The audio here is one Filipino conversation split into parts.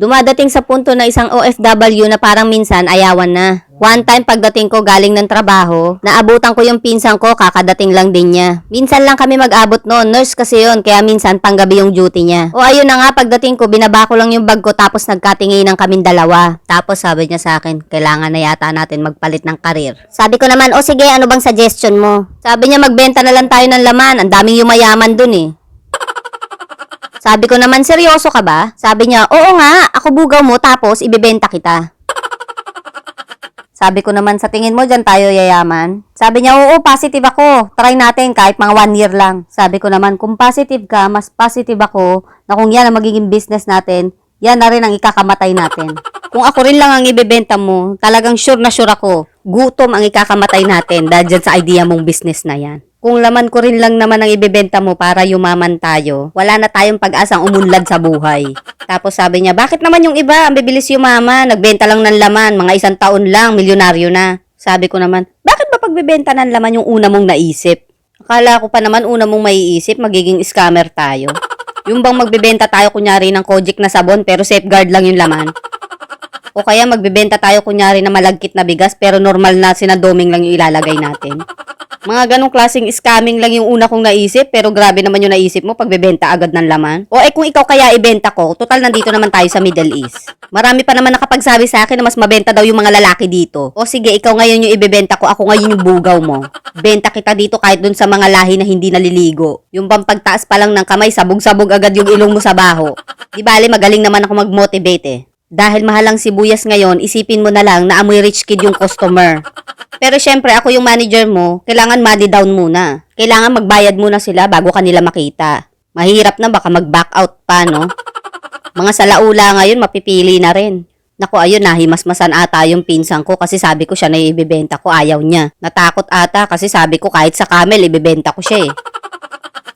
Dumadating sa punto na isang OFW na parang minsan ayawan na. One time pagdating ko galing ng trabaho, naabutan ko yung pinsan ko kakadating lang din niya. Minsan lang kami mag-abot noon, nurse kasi yon kaya minsan panggabi yung duty niya. O ayun na nga pagdating ko, binaba ko lang yung bag ko tapos nagkatinginan kaming dalawa. Tapos sabi niya sa akin, kailangan na yata natin magpalit ng karir. Sabi ko naman, o sige, ano bang suggestion mo? Sabi niya magbenta na lang tayo ng laman, ang daming yumayaman dun eh. Sabi ko naman, seryoso ka ba? Sabi niya, oo nga, ako bugaw mo tapos ibebenta kita. Sabi ko naman, sa tingin mo dyan tayo yayaman? Sabi niya, oo, positive ako. Try natin kahit mga one year lang. Sabi ko naman, kung positive ka, mas positive ako na kung yan ang magiging business natin, yan na rin ang ikakamatay natin. Kung ako rin lang ang ibebenta mo, talagang sure na sure ako, gutom ang ikakamatay natin dahil dyan sa idea mong business na yan. Kung laman ko rin lang naman ang ibebenta mo para yumaman tayo, wala na tayong pag-asang umunlad sa buhay. Tapos sabi niya, bakit naman yung iba, ang bibilis yumaman, nagbenta lang ng laman, mga isang taon lang, milyonaryo na. Sabi ko naman, bakit ba pagbebenta ng laman yung una mong naisip? Akala ko pa naman una mong maiisip, magiging scammer tayo. Yung bang magbebenta tayo kunyari ng Kojic na sabon pero safeguard lang yung laman. O kaya magbebenta tayo kunyari na malagkit na bigas pero normal na sinadoming lang yung ilalagay natin. Mga ganong klaseng scamming lang yung una kong naisip pero grabe naman yung naisip mo pagbebenta agad ng laman. O eh kung ikaw kaya ibenta ko, total nandito naman tayo sa Middle East. Marami pa naman nakapagsabi sa akin na mas mabenta daw yung mga lalaki dito. O sige, ikaw ngayon yung ibebenta ko, ako ngayon yung bugaw mo. Benta kita dito kahit dun sa mga lahi na hindi naliligo. Yung bang pagtaas pa lang ng kamay, sabog-sabog agad yung ilong mo sa baho. Di bale, magaling naman ako mag-motivate eh. Dahil mahal ang sibuyas ngayon, isipin mo na lang na amoy rich kid yung customer. Pero syempre, ako yung manager mo, kailangan money down muna. Kailangan magbayad muna sila bago kanila makita. Mahirap na baka mag-back out pa, no? Mga salaula ngayon, mapipili na rin. Naku, ayun, nahimasmasan ata yung pinsan ko kasi sabi ko siya na ibibenta ko, ayaw niya. Natakot ata kasi sabi ko kahit sa camel, ibibenta ko siya eh.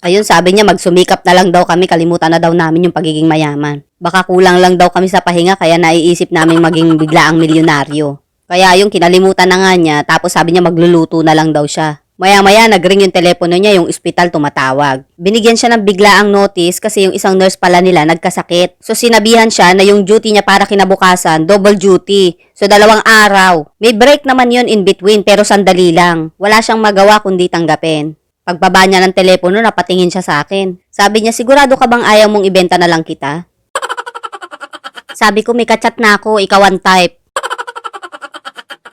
Ayun, sabi niya magsumikap na lang daw kami, kalimutan na daw namin yung pagiging mayaman. Baka kulang lang daw kami sa pahinga kaya naiisip namin maging biglaang milyonaryo. Kaya yung kinalimutan na nga niya, tapos sabi niya magluluto na lang daw siya. Maya-maya, nagring yung telepono niya, yung ospital tumatawag. Binigyan siya ng biglaang notice kasi yung isang nurse pala nila nagkasakit. So sinabihan siya na yung duty niya para kinabukasan, double duty. So dalawang araw. May break naman yun in between pero sandali lang. Wala siyang magawa kundi tanggapin. Pagbaba niya ng telepono, napatingin siya sa akin. Sabi niya, sigurado ka bang ayaw mong ibenta na lang kita? Sabi ko, may kachat na ako, ikaw one type.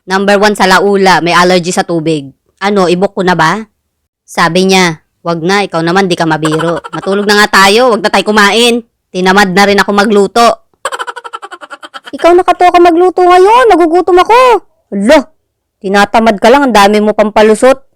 Number one sa laula, may allergy sa tubig. Ano, ibok ko na ba? Sabi niya, wag na, ikaw naman di ka mabiro. Matulog na nga tayo, wag na tayo kumain. Tinamad na rin ako magluto. Ikaw nakatoka magluto ngayon, nagugutom ako. Alo, tinatamad ka lang, ang dami mo pang palusot.